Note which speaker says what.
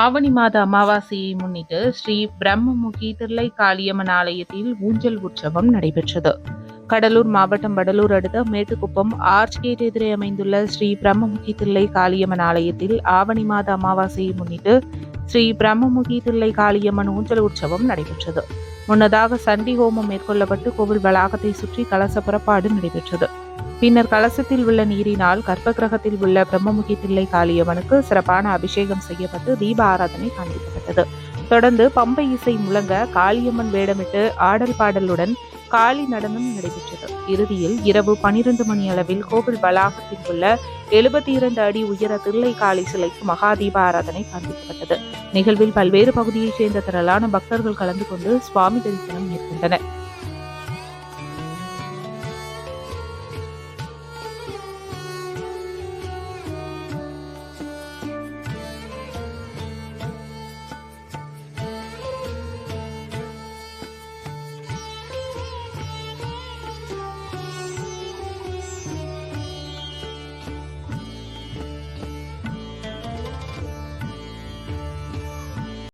Speaker 1: ஆவணி மாத அமாவாசையை முன்னிட்டு ஸ்ரீ பிரம்மமுகி திருளை காளியம்மன் ஆலயத்தில் ஊஞ்சல் உற்சவம் நடைபெற்றது. கடலூர் மாவட்டம் வடலூர் அடுத்த மேட்டுக்குப்பம் ஆர்ச் கேட் எதிரே அமைந்துள்ள ஸ்ரீ பிரம்மமுகி தில்லை காளியம்மன் ஆலயத்தில் ஆவணி மாத அமாவாசையை முன்னிட்டு ஸ்ரீ பிரம்மமுகி தில்லை காளியம்மன் ஊஞ்சல் உற்சவம் நடைபெற்றது. முன்னதாக சண்டி ஹோமம் மேற்கொள்ளப்பட்டு கோவில் வளாகத்தை சுற்றி கலச புறப்பாடு நடைபெற்றது. பின்னர் கலசத்தில் உள்ள நீரினால் கர்ப்ப கிரகத்தில் உள்ள பிரம்மமுகி தில்லை காளியம்மனுக்கு சிறப்பான அபிஷேகம் செய்யப்பட்டு தீப ஆராதனை காண்பிக்கப்பட்டது. தொடர்ந்து பம்பை இசை முழங்க காளியம்மன் வேடமிட்டு ஆடல் பாடலுடன் காளி நடனம் நடைபெற்றது. இறுதியில் இரவு பனிரெண்டு மணி அளவில் கோவில் வளாகத்தில் உள்ள எழுபத்தி இரண்டு அடி உயர தில்லை காளி சிலைக்கு மகா தீப ஆராதனை காண்பிக்கப்பட்டது. நிகழ்வில் பல்வேறு பகுதியைச் சேர்ந்த திரளான பக்தர்கள் கலந்து கொண்டு சுவாமி தரிசனம் மேற்கொண்டனர்.